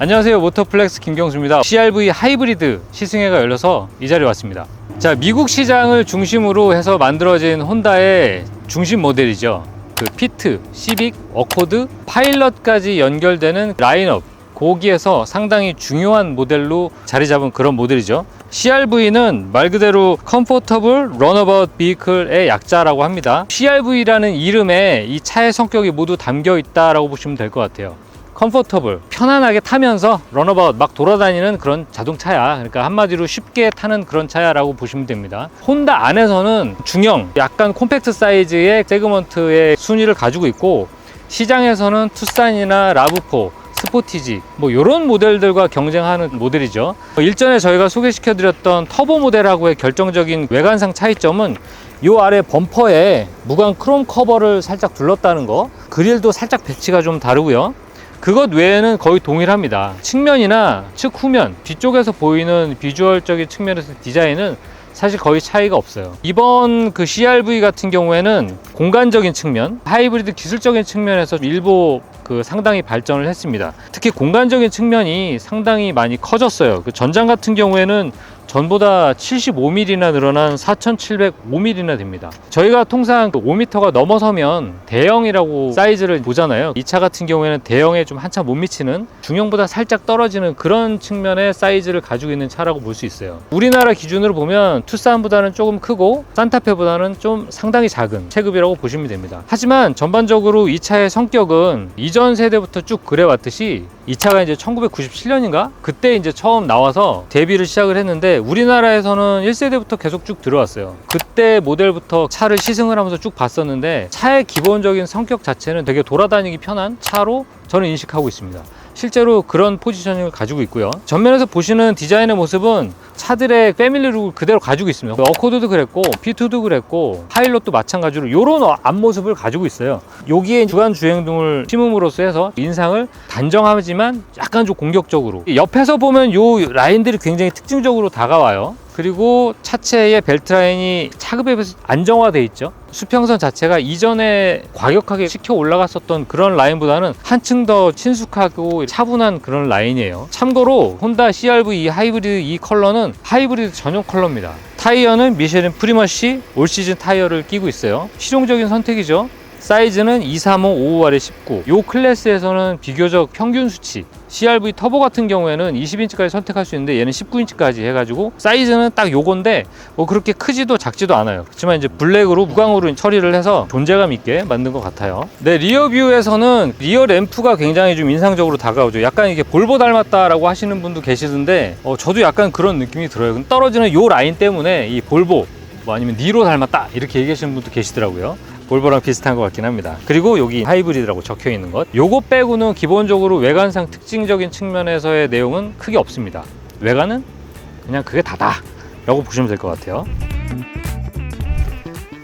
안녕하세요. 모터플렉스 김경수입니다. CRV 하이브리드 시승회가 열려서 이 자리에 왔습니다. 자 미국 시장을 중심으로 해서 만들어진 혼다의 중심 모델이죠. 그 피트, 시빅, 어코드, 파일럿까지 연결되는 라인업. 거기에서 상당히 중요한 모델로 자리 잡은 그런 모델이죠. CRV는 말 그대로 Comfortable Runabout Vehicle의 약자라고 합니다. CRV라는 이름에 이 차의 성격이 모두 담겨 있다라고 보시면 될 것 같아요 컴포터블 편안하게 타면서 런어바웃 막 돌아다니는 그런 자동차야. 그러니까 한마디로 쉽게 타는 그런 차야 라고 보시면 됩니다. 혼다 안에서는 중형 약간 콤팩트 사이즈의 세그먼트의 순위를 가지고 있고 시장에서는 투싼이나 라브4 스포티지 뭐 이런 모델들과 경쟁하는 모델이죠. 일전에 저희가 소개시켜 드렸던 터보 모델하고의 결정적인 외관상 차이점은 이 아래 범퍼에 무광 크롬 커버를 살짝 둘렀다는 거 그릴도 살짝 배치가 좀 다르고요 그것 외에는 거의 동일합니다. 측면이나 측 후면, 뒤쪽에서 보이는 비주얼적인 측면에서 디자인은 사실 거의 차이가 없어요. 이번 그 CRV 같은 경우에는 공간적인 측면, 하이브리드 기술적인 측면에서 일부 그 상당히 발전을 했습니다. 특히 공간적인 측면이 상당히 많이 커졌어요. 그 전장 같은 경우에는 전보다 75mm나 늘어난 4705mm나 됩니다. 저희가 통상 5m가 넘어서면 대형이라고 사이즈를 보잖아요. 이 차 같은 경우에는 대형에 좀 한참 못 미치는 중형보다 살짝 떨어지는 그런 측면의 사이즈를 가지고 있는 차라고 볼 수 있어요. 우리나라 기준으로 보면 투싼보다는 조금 크고 산타페보다는 좀 상당히 작은 체급이라고 보시면 됩니다. 하지만 전반적으로 이 차의 성격은 이전 세대부터 쭉 그래왔듯이 이 차가 이제 1997년인가 그때 이제 처음 나와서 데뷔를 시작을 했는데 우리나라에서는 1세대부터 계속 쭉 들어왔어요. 그때 모델부터 차를 시승을 하면서 쭉 봤었는데 차의 기본적인 성격 자체는 되게 돌아다니기 편한 차로 저는 인식하고 있습니다. 실제로 그런 포지셔닝을 가지고 있고요. 전면에서 보시는 디자인의 모습은 차들의 패밀리 룩을 그대로 가지고 있습니다. 어코드도 그랬고, P2도 그랬고, 파일럿도 마찬가지로 이런 앞모습을 가지고 있어요. 여기에 주간 주행등을 심음으로써 해서 인상을 단정하지만 약간 좀 공격적으로. 옆에서 보면 요 라인들이 굉장히 특징적으로 다가와요. 그리고 차체의 벨트 라인이 차급에 비해서 안정화돼 있죠. 수평선 자체가 이전에 과격하게 시켜 올라갔었던 그런 라인보다는 한층 더 친숙하고 차분한 그런 라인이에요. 참고로 혼다 CRV 이 하이브리드 이 컬러는 하이브리드 전용 컬러입니다. 타이어는 미쉐린 프리머시 올 시즌 타이어를 끼고 있어요. 실용적인 선택이죠. 사이즈는 235, 55R에 19. 이 클래스에서는 비교적 평균 수치. CRV 터보 같은 경우에는 20인치까지 선택할 수 있는데 얘는 19인치까지 해가지고 사이즈는 딱 요건데 뭐 그렇게 크지도 작지도 않아요. 그렇지만 이제 블랙으로 무광으로 처리를 해서 존재감 있게 만든 것 같아요. 네, 리어 뷰에서는 리어 램프가 굉장히 좀 인상적으로 다가오죠. 약간 이게 볼보 닮았다라고 하시는 분도 계시던데 어, 저도 약간 그런 느낌이 들어요. 떨어지는 요 라인 때문에 이 볼보 뭐 아니면 니로 닮았다 이렇게 얘기하시는 분도 계시더라고요. 볼보랑 비슷한 것 같긴 합니다. 그리고 여기 하이브리드라고 적혀 있는 것. 요거 빼고는 기본적으로 외관상 특징적인 측면에서의 내용은 크게 없습니다. 외관은 그냥 그게 다다. 라고 보시면 될 것 같아요.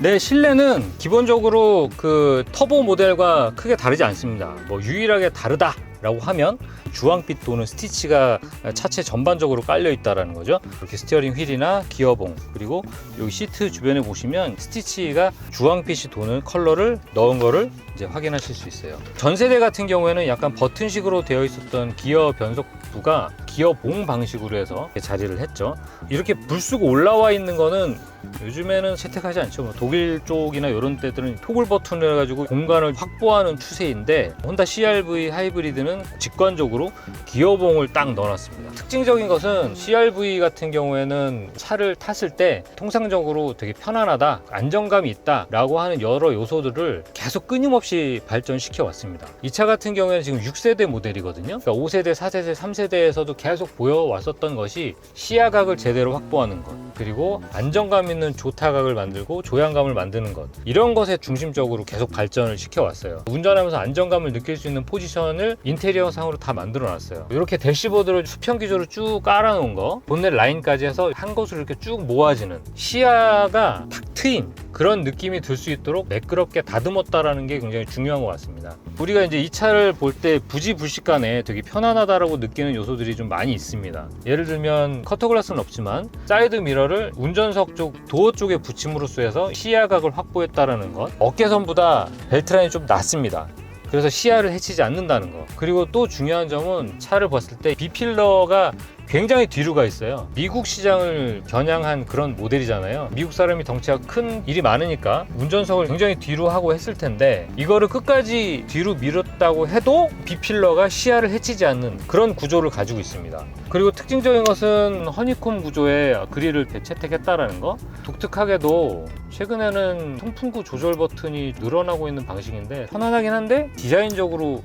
네, 실내는 기본적으로 그 터보 모델과 크게 다르지 않습니다. 뭐 유일하게 다르다. 라고 하면 주황빛 도는 스티치가 차체 전반적으로 깔려 있다라는 거죠. 이렇게 스티어링 휠이나 기어봉 그리고 여기 시트 주변에 보시면 스티치가 주황빛이 도는 컬러를 넣은 거를 이제 확인하실 수 있어요. 전 세대 같은 경우에는 약간 버튼식으로 되어 있었던 기어 변속부가 기어 봉 방식으로 해서 자리를 했죠. 이렇게 불 쓰고 올라와 있는 거는 요즘에는 채택하지 않죠. 뭐 독일 쪽이나 이런 데들은 토글 버튼을 해가지고 공간을 확보하는 추세인데 혼다 CRV 하이브리드는 직관적으로 기어봉을 딱 넣어놨습니다. 특징적인 것은 CRV 같은 경우에는 차를 탔을 때 통상적으로 되게 편안하다, 안정감이 있다라고 하는 여러 요소들을 계속 끊임없이 발전시켜 왔습니다. 이 차 같은 경우에는 지금 6세대 모델이거든요. 그러니까 5세대, 4세대, 3세대에서도 계속 보여왔었던 것이 시야각을 제대로 확보하는 것, 그리고 안정감 있는 조타각을 만들고 조향감을 만드는 것 이런 것에 중심적으로 계속 발전을 시켜왔어요. 운전하면서 안정감을 느낄 수 있는 포지션을 인테리어 상으로 다 만들어 놨어요. 이렇게 대시보드를 수평 기조로 쭉 깔아놓은 거, 본넷 라인까지 해서 한 곳으로 이렇게 쭉 모아지는 시야가 탁 트인 그런 느낌이 들 수 있도록 매끄럽게 다듬었다라는 게 굉장히 중요한 것 같습니다. 우리가 이제 이 차를 볼 때 부지불식간에 되게 편안하다라고 느끼는 요소들이 좀 많이 있습니다. 예를 들면 커터글라스는 없지만 사이드 미러를 운전석 쪽 도어 쪽에 붙임으로써 해서 시야각을 확보했다라는 것. 어깨선보다 벨트라인이 좀 낮습니다. 그래서 시야를 해치지 않는다는 거. 그리고 또 중요한 점은 차를 봤을 때 B필러가 굉장히 뒤로 가 있어요. 미국 시장을 겨냥한 그런 모델이잖아요. 미국 사람이 덩치가 큰 일이 많으니까 운전석을 굉장히 뒤로 하고 했을 텐데 이거를 끝까지 뒤로 밀었다고 해도 B필러가 시야를 해치지 않는 그런 구조를 가지고 있습니다. 그리고 특징적인 것은 허니콤 구조에 그릴을 채택했다라는 거. 독특하게도 최근에는 통풍구 조절 버튼이 늘어나고 있는 방식인데 편안하긴 한데 디자인적으로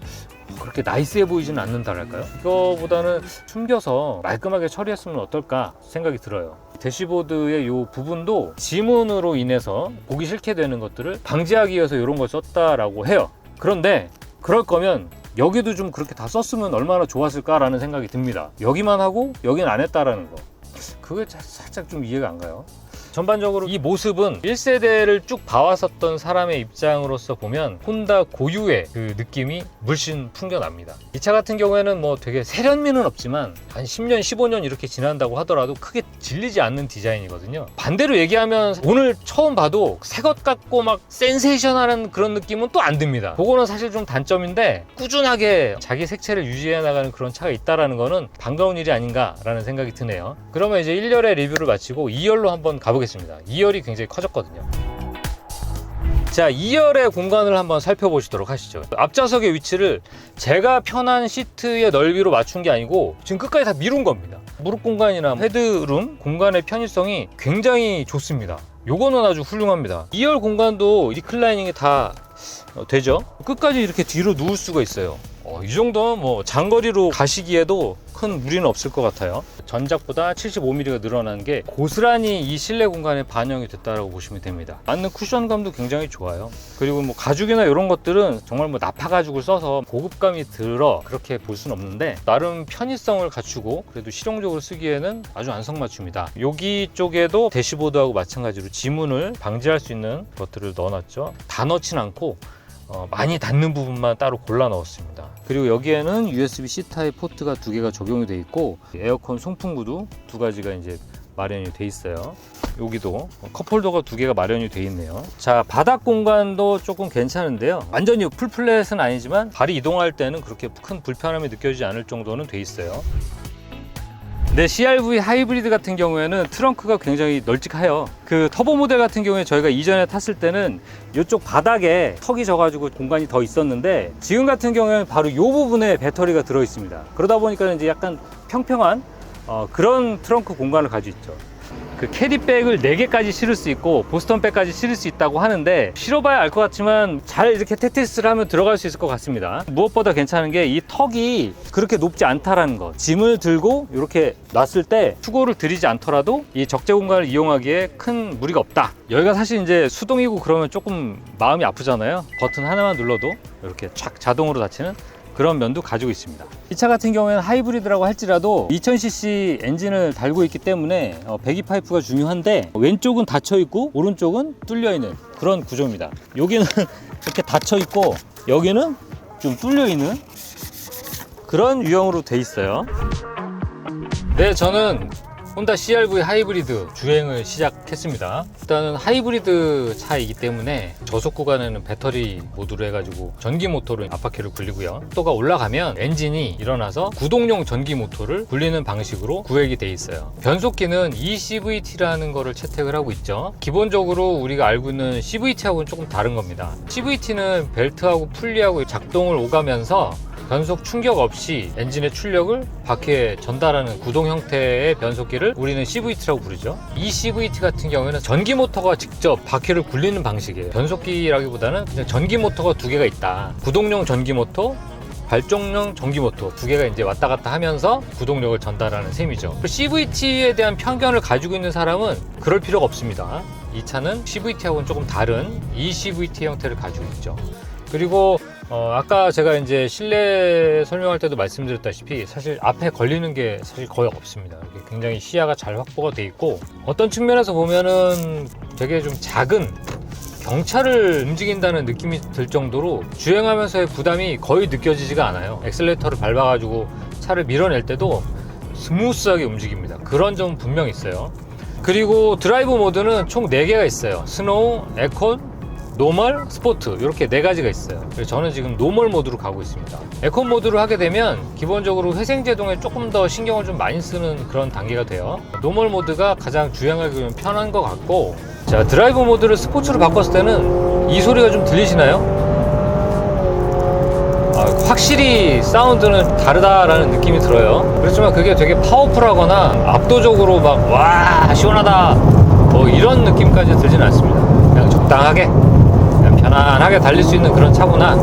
그렇게 나이스해 보이지는 않는다랄까요? 이거보다는 숨겨서 말끔하게 처리했으면 어떨까 생각이 들어요. 대시보드의 이 부분도 지문으로 인해서 보기 싫게 되는 것들을 방지하기 위해서 이런 걸 썼다라고 해요. 그런데 그럴 거면 여기도 좀 그렇게 다 썼으면 얼마나 좋았을까라는 생각이 듭니다. 여기만 하고 여긴 안 했다라는 거. 그게 자- 살짝 좀 이해가 안 가요. 전반적으로 이 모습은 1세대를 쭉 봐왔었던 사람의 입장으로서 보면 혼다 고유의 그 느낌이 물씬 풍겨납니다. 이 차 같은 경우에는 뭐 되게 세련미는 없지만 한 10년, 15년 이렇게 지난다고 하더라도 크게 질리지 않는 디자인이거든요. 반대로 얘기하면 오늘 처음 봐도 새 것 같고 막 센세이션하는 그런 느낌은 또 안 듭니다. 그거는 사실 좀 단점인데 꾸준하게 자기 색채를 유지해 나가는 그런 차가 있다라는 거는 반가운 일이 아닌가라는 생각이 드네요. 그러면 이제 1열의 리뷰를 마치고 2열로 한번 가보겠습니다. 2열이 굉장히 커졌거든요. 자, 2열의 공간을 한번 살펴보시도록 하시죠. 앞좌석의 위치를 제가 편한 시트의 넓이로 맞춘 게 아니고 지금 끝까지 다 미룬 겁니다. 무릎 공간이나 헤드룸 공간의 편의성이 굉장히 좋습니다. 요거는 아주 훌륭합니다. 2열 공간도 리클라이닝이 다 어, 되죠. 끝까지 이렇게 뒤로 누울 수가 있어요. 어, 이 정도면 뭐 장거리로 가시기에도 큰 무리는 없을 것 같아요. 전작보다 75mm가 늘어난 게 고스란히 이 실내 공간에 반영이 됐다고 보시면 됩니다. 맞는 쿠션감도 굉장히 좋아요. 그리고 뭐 가죽이나 이런 것들은 정말 뭐 나파 가죽을 써서 고급감이 들어 그렇게 볼 수는 없는데 나름 편의성을 갖추고 그래도 실용적으로 쓰기에는 아주 안성맞춤이다. 여기 쪽에도 대시보드하고 마찬가지로 지문을 방지할 수 있는 것들을 넣어놨죠. 다 넣진 않고 어, 많이 닿는 부분만 따로 골라 넣었습니다. 그리고 여기에는 USB-C 타입 포트가 두 개가 적용이 돼 있고 에어컨 송풍구도 두 가지가 이제 마련이 돼 있어요. 여기도 컵홀더가 두 개가 마련이 돼 있네요. 자, 바닥 공간도 조금 괜찮은데요. 완전히 풀플랫은 아니지만 발이 이동할 때는 그렇게 큰 불편함이 느껴지지 않을 정도는 돼 있어요. 네, CRV 하이브리드 같은 경우에는 트렁크가 굉장히 널찍해요. 그 터보 모델 같은 경우에 저희가 이전에 탔을 때는 이쪽 바닥에 턱이 져가지고 공간이 더 있었는데 지금 같은 경우에는 바로 이 부분에 배터리가 들어 있습니다. 그러다 보니까 이제 약간 평평한 어, 그런 트렁크 공간을 가지고 있죠. 그 캐리백을 4개까지 실을 수 있고 보스턴백까지 실을 수 있다고 하는데 실어봐야 알 것 같지만 잘 이렇게 테트리스를 하면 들어갈 수 있을 것 같습니다. 무엇보다 괜찮은 게 이 턱이 그렇게 높지 않다라는 거. 짐을 들고 이렇게 놨을 때 수고를 들이지 않더라도 이 적재 공간을 이용하기에 큰 무리가 없다. 여기가 사실 이제 수동이고 그러면 조금 마음이 아프잖아요. 버튼 하나만 눌러도 이렇게 촥 자동으로 닫히는 그런 면도 가지고 있습니다. 이 차 같은 경우에는 하이브리드라고 할지라도 2000cc 엔진을 달고 있기 때문에 어, 배기 파이프가 중요한데 왼쪽은 닫혀 있고 오른쪽은 뚫려 있는 그런 구조입니다. 여기는 이렇게 닫혀 있고 여기는 좀 뚫려 있는 그런 유형으로 돼 있어요. 네, 저는 혼다 CRV 하이브리드 주행을 시작했습니다. 일단은 하이브리드 차이기 때문에 저속 구간에는 배터리 모드로 해가지고 전기 모터로 앞바퀴를 굴리고요. 속도가 올라가면 엔진이 일어나서 구동용 전기 모터를 굴리는 방식으로 구획이 돼 있어요. 변속기는 eCVT라는 거를 채택을 하고 있죠. 기본적으로 우리가 알고 있는 CVT하고는 조금 다른 겁니다. CVT는 벨트하고 풀리하고 작동을 오가면서 변속 충격 없이 엔진의 출력을 바퀴에 전달하는 구동 형태의 변속기를 우리는 CVT라고 부르죠. 이 CVT 같은 경우에는 전기 모터가 직접 바퀴를 굴리는 방식이에요. 변속기라기보다는 그냥 전기 모터가 두 개가 있다. 구동용 전기 모터, 발전용 전기 모터 두 개가 이제 왔다 갔다 하면서 구동력을 전달하는 셈이죠. CVT에 대한 편견을 가지고 있는 사람은 그럴 필요가 없습니다. 이 차는 CVT하고는 조금 다른 eCVT 형태를 가지고 있죠. 그리고 어, 아까 제가 이제 실내 설명할 때도 말씀드렸다시피 사실 앞에 걸리는 게 사실 거의 없습니다. 굉장히 시야가 잘 확보가 돼 있고 어떤 측면에서 보면은 되게 좀 작은 경차를 움직인다는 느낌이 들 정도로 주행하면서의 부담이 거의 느껴지지가 않아요. 엑셀레이터를 밟아가지고 차를 밀어낼 때도 스무스하게 움직입니다. 그런 점은 분명 있어요. 그리고 드라이브 모드는 총 4개가 있어요. 스노우, 에콘, 노멀, 스포트 이렇게 네 가지가 있어요. 그래서 저는 지금 노멀 모드로 가고 있습니다. 에코 모드로 하게 되면 기본적으로 회생 제동에 조금 더 신경을 좀 많이 쓰는 그런 단계가 돼요. 노멀 모드가 가장 주행하기 좀 편한 것 같고 자 드라이브 모드를 스포츠로 바꿨을 때는 이 소리가 좀 들리시나요? 아, 확실히 사운드는 다르다라는 느낌이 들어요. 그렇지만 그게 되게 파워풀하거나 압도적으로 막 와 시원하다 뭐 이런 느낌까지 들지는 않습니다. 그냥 적당하게 편안하게 달릴 수 있는 그런 차구나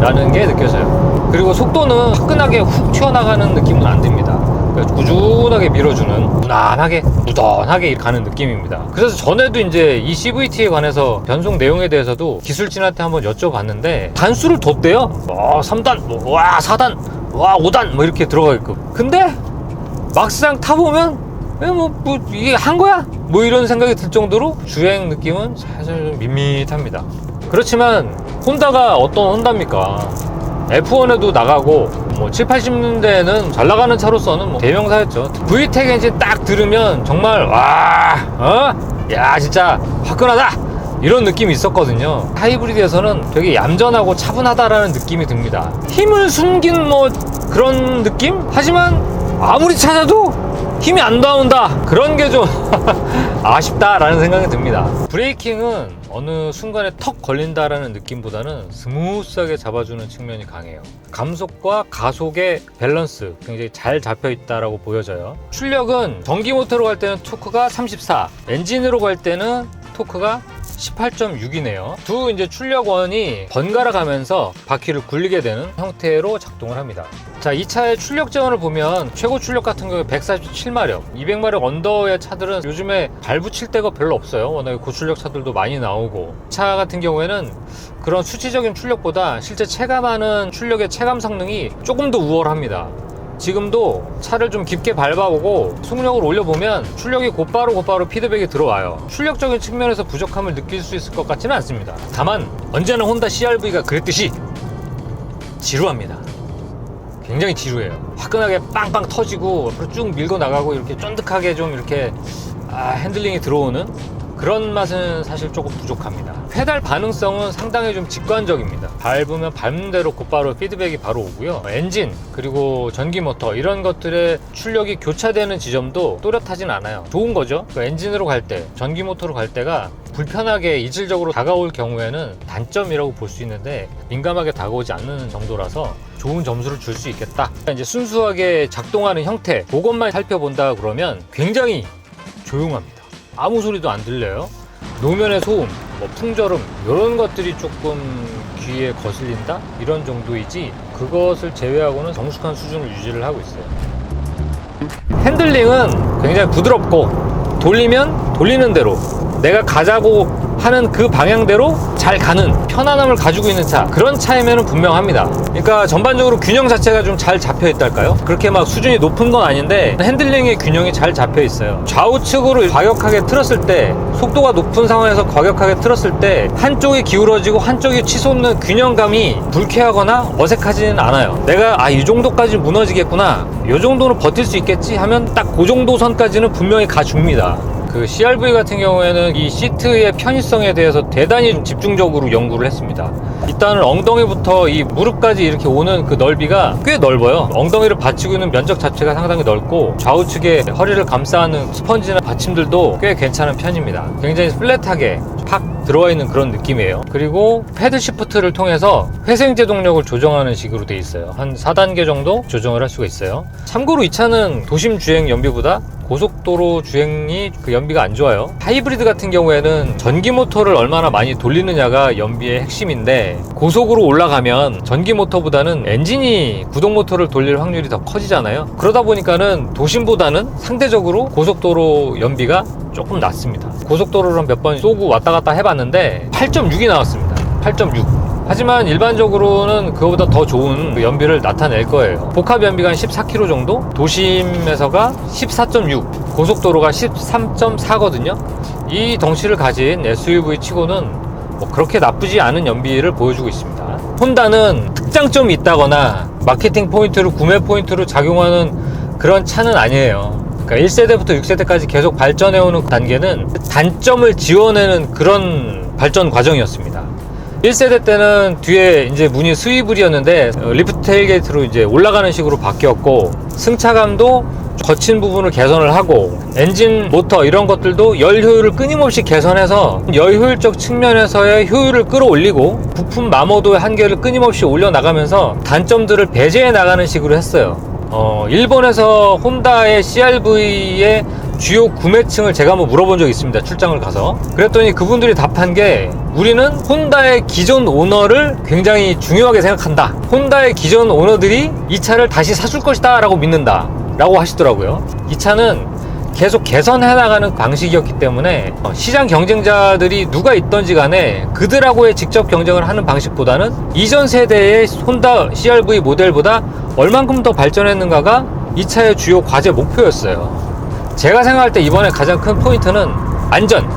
라는 게 느껴져요. 그리고 속도는 화끈하게 훅 튀어나가는 느낌은 안 듭니다. 꾸준하게 밀어주는 무난하게 무던하게 가는 느낌입니다. 그래서 전에도 이제 이 CVT에 관해서 변속 내용에 대해서도 기술진한테 한번 여쭤봤는데 단수를 뒀대요. 와 3단, 뭐, 와 4단, 와 5단 뭐 이렇게 들어가게끔. 근데 막상 타보면 에, 뭐, 뭐 이게 한 거야? 뭐 이런 생각이 들 정도로 주행 느낌은 사실 좀 밋밋합니다. 그렇지만 혼다가 어떤 혼다입니까? F1에도 나가고 뭐 7, 80년대에는 잘 나가는 차로서는 뭐 대명사였죠. VTEC 엔진 딱 들으면 정말 와, 어? 야 진짜 화끈하다. 이런 느낌이 있었거든요. 하이브리드에서는 되게 얌전하고 차분하다라는 느낌이 듭니다. 힘을 숨긴 뭐 그런 느낌? 하지만 아무리 찾아도 힘이 안 나온다 그런 게 좀 아쉽다라는 생각이 듭니다 브레이킹은 어느 순간에 턱 걸린다라는 느낌보다는 스무스하게 잡아주는 측면이 강해요. 감속과 가속의 밸런스 굉장히 잘 잡혀 있다라고 보여져요. 출력은 전기 모터로 갈 때는 토크가 34 엔진으로 갈 때는 토크가 18.6이네요. 두 이제 출력원이 번갈아 가면서 바퀴를 굴리게 되는 형태로 작동을 합니다. 자, 이 차의 출력 제원을 보면 최고 출력 같은 경우에 147마력, 200마력 언더의 차들은 요즘에 발 붙일 데가 별로 없어요. 워낙에 고출력 차들도 많이 나오고. 차 같은 경우에는 그런 수치적인 출력보다 실제 체감하는 출력의 체감 성능이 조금 더 우월합니다. 지금도 차를 좀 깊게 밟아보고 속력을 올려보면 출력이 곧바로 곧바로 피드백이 들어와요. 출력적인 측면에서 부족함을 느낄 수 있을 것 같지는 않습니다. 다만 언제나 혼다 CRV가 그랬듯이 지루합니다. 굉장히 지루해요. 화끈하게 빵빵 터지고 앞으로 쭉 밀고 나가고 이렇게 쫀득하게 좀 이렇게 아, 핸들링이 들어오는 그런 맛은 사실 조금 부족합니다. 페달 반응성은 상당히 좀 직관적입니다. 밟으면 밟는 대로 곧바로 피드백이 바로 오고요. 엔진 그리고 전기 모터 이런 것들의 출력이 교차되는 지점도 또렷하진 않아요. 좋은 거죠. 그 엔진으로 갈 때, 전기 모터로 갈 때가 불편하게 이질적으로 다가올 경우에는 단점이라고 볼 수 있는데 민감하게 다가오지 않는 정도라서 좋은 점수를 줄 수 있겠다. 이제 순수하게 작동하는 형태, 그것만 살펴본다 그러면 굉장히 조용합니다. 아무 소리도 안 들려요. 노면의 소음, 뭐 풍절음 이런 것들이 조금 귀에 거슬린다 이런 정도이지 그것을 제외하고는 정숙한 수준을 유지를 하고 있어요. 핸들링은 굉장히 부드럽고 돌리면 돌리는 대로 내가 가자고 하는 그 방향대로 잘 가는 편안함을 가지고 있는 차 그런 차이면은 분명합니다. 그러니까 전반적으로 균형 자체가 좀 잘 잡혀 있달까요? 그렇게 막 수준이 높은 건 아닌데 핸들링의 균형이 잘 잡혀 있어요. 좌우측으로 과격하게 틀었을 때 속도가 높은 상황에서 과격하게 틀었을 때 한쪽이 기울어지고 한쪽이 치솟는 균형감이 불쾌하거나 어색하지는 않아요. 내가 아 이 정도까지 무너지겠구나. 이 정도는 버틸 수 있겠지 하면 딱 그 정도 선까지는 분명히 가줍니다 그 CRV 같은 경우에는 이 시트의 편의성에 대해서 대단히 좀 집중적으로 연구를 했습니다. 일단은 엉덩이부터 이 무릎까지 이렇게 오는 그 넓이가 꽤 넓어요. 엉덩이를 받치고 있는 면적 자체가 상당히 넓고 좌우측에 허리를 감싸는 스펀지나 받침들도 꽤 괜찮은 편입니다. 굉장히 플랫하게 팍 들어와 있는 그런 느낌이에요. 그리고 패드 시프트를 통해서 회생 제 동력을 조정하는 식으로 돼 있어요. 한 4단계 정도 조정을 할 수가 있어요. 참고로 이 차는 도심 주행 연비보다 고속도로 주행이 그 연비가 안 좋아요. 하이브리드 같은 경우에는 전기 모터를 얼마나 많이 돌리느냐가 연비의 핵심인데 고속으로 올라가면 전기 모터보다는 엔진이 구동 모터를 돌릴 확률이 더 커지잖아요. 그러다 보니까는 도심보다는 상대적으로 고속도로 연비가 조금 낮습니다. 고속도로를 몇 번 쏘고 왔다 갔다 해봤는데 8.6이 나왔습니다. 8.6. 하지만 일반적으로는 그거보다 더 좋은 그 연비를 나타낼 거예요. 복합 연비가 한 14km 정도? 도심에서가 14.6, 고속도로가 13.4거든요. 이 덩치를 가진 SUV 치고는 뭐 그렇게 나쁘지 않은 연비를 보여주고 있습니다. 혼다는 특장점이 있다거나 마케팅 포인트를 구매 포인트로 작용하는 그런 차는 아니에요. 그러니까 1세대부터 6세대까지 계속 발전해오는 단계는 단점을 지워내는 그런 발전 과정이었습니다. 1세대 때는 뒤에 이제 문이 스위블이었는데 어, 리프트 테일게이트로 이제 올라가는 식으로 바뀌었고 승차감도 거친 부분을 개선을 하고 엔진 모터 이런 것들도 열 효율을 끊임없이 개선해서 열 효율적 측면에서의 효율을 끌어올리고 부품 마모도의 한계를 끊임없이 올려나가면서 단점들을 배제해 나가는 식으로 했어요. 어, 일본에서 혼다의 CRV의 주요 구매층을 제가 한번 물어본 적이 있습니다. 출장을 가서. 그랬더니 그분들이 답한 게 우리는 혼다의 기존 오너를 굉장히 중요하게 생각한다. 혼다의 기존 오너들이 이 차를 다시 사줄 것이다 라고 믿는다. 라고 하시더라고요. 이 차는 계속 개선해 나가는 방식이었기 때문에 어, 시장 경쟁자들이 누가 있던지 간에 그들하고의 직접 경쟁을 하는 방식보다는 이전 세대의 혼다 CRV 모델보다 얼만큼 더 발전했는가가 이 차의 주요 과제 목표였어요. 제가 생각할 때 이번에 가장 큰 포인트는 안전.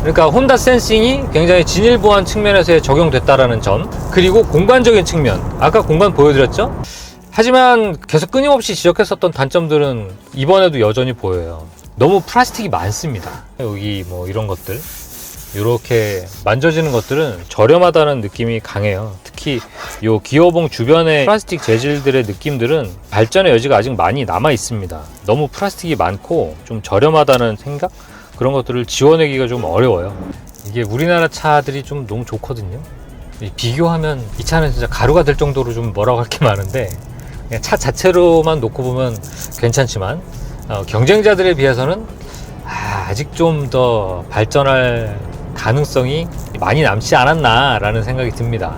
그러니까 혼다 센싱이 굉장히 진일보한 측면에서 적용됐다라는 점. 그리고 공간적인 측면. 아까 공간 보여드렸죠? 하지만 계속 끊임없이 지적했었던 단점들은 이번에도 여전히 보여요. 너무 플라스틱이 많습니다. 여기 뭐 이런 것들. 이렇게 만져지는 것들은 저렴하다는 느낌이 강해요. 특히 요 기어봉 주변의 플라스틱 재질들의 느낌들은 발전의 여지가 아직 많이 남아 있습니다. 너무 플라스틱이 많고 좀 저렴하다는 생각 그런 것들을 지워내기가 좀 어려워요. 이게 우리나라 차들이 좀 너무 좋거든요. 이 비교하면 이 차는 진짜 가루가 될 정도로 좀 뭐라고 할 게 많은데 차 자체로만 놓고 보면 괜찮지만 어, 경쟁자들에 비해서는 아, 아직 좀 더 발전할 가능성이 많이 남지 않았나라는 생각이 듭니다.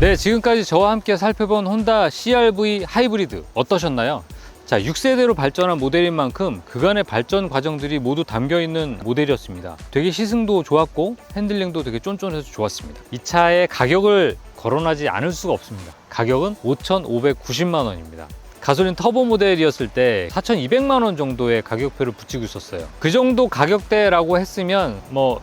네, 지금까지 저와 함께 살펴본 혼다 CRV 하이브리드 어떠셨나요? 자, 6세대로 발전한 모델인 만큼 그간의 발전 과정들이 모두 담겨 있는 모델이었습니다. 되게 시승도 좋았고 핸들링도 되게 쫀쫀해서 좋았습니다. 이 차의 가격을 거론하지 않을 수가 없습니다. 가격은 5,590만 원입니다. 가솔린 터보 모델이었을 때 4,200만 원 정도의 가격표를 붙이고 있었어요. 그 정도 가격대라고 했으면 뭐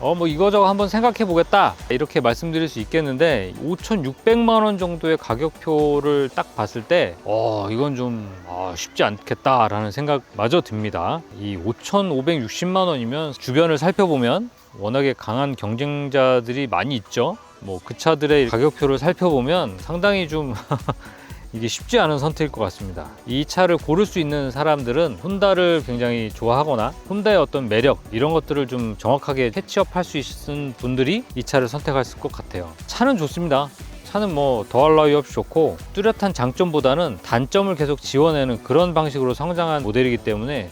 어, 뭐 이거저거 한번 생각해 보겠다. 이렇게 말씀드릴 수 있겠는데, 5,600만 원 정도의 가격표를 딱 봤을 때, 어, 이건 좀 아, 쉽지 않겠다라는 생각마저 듭니다. 이 5,560만 원이면 주변을 살펴보면 워낙에 강한 경쟁자들이 많이 있죠. 뭐 그 차들의 가격표를 살펴보면 상당히 좀 이게 쉽지 않은 선택일 것 같습니다. 이 차를 고를 수 있는 사람들은 혼다를 굉장히 좋아하거나 혼다의 어떤 매력 이런 것들을 좀 정확하게 캐치업할 수 있는 분들이 이 차를 선택했을 것 같아요. 차는 좋습니다. 차는 뭐 더할 나위 없이 좋고 뚜렷한 장점보다는 단점을 계속 지워내는 그런 방식으로 성장한 모델이기 때문에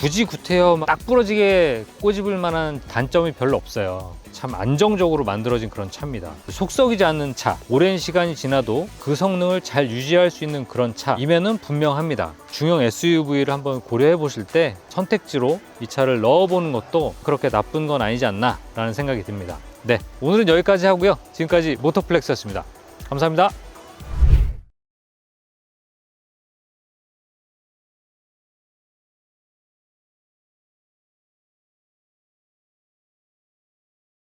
굳이 구태여 딱 부러지게 꼬집을 만한 단점이 별로 없어요. 참 안정적으로 만들어진 그런 차입니다. 속 썩이지 않는 차, 오랜 시간이 지나도 그 성능을 잘 유지할 수 있는 그런 차임에는 분명합니다. 중형 SUV를 한번 고려해 보실 때 선택지로 이 차를 넣어보는 것도 그렇게 나쁜 건 아니지 않나 라는 생각이 듭니다. 네, 오늘은 여기까지 하고요. 지금까지 모터플렉스였습니다. 감사합니다.